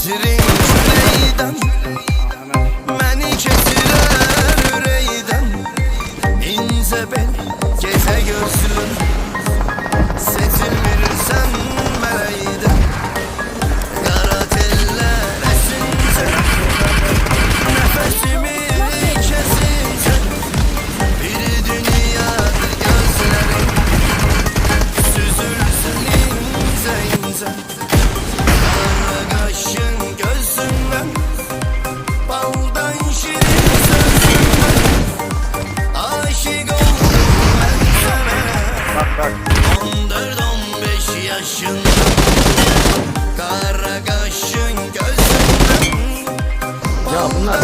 Zecirin çüreyden Beni kesirer üreyden İnce bel kaşın Kara kaşın gözünden Ya bunlar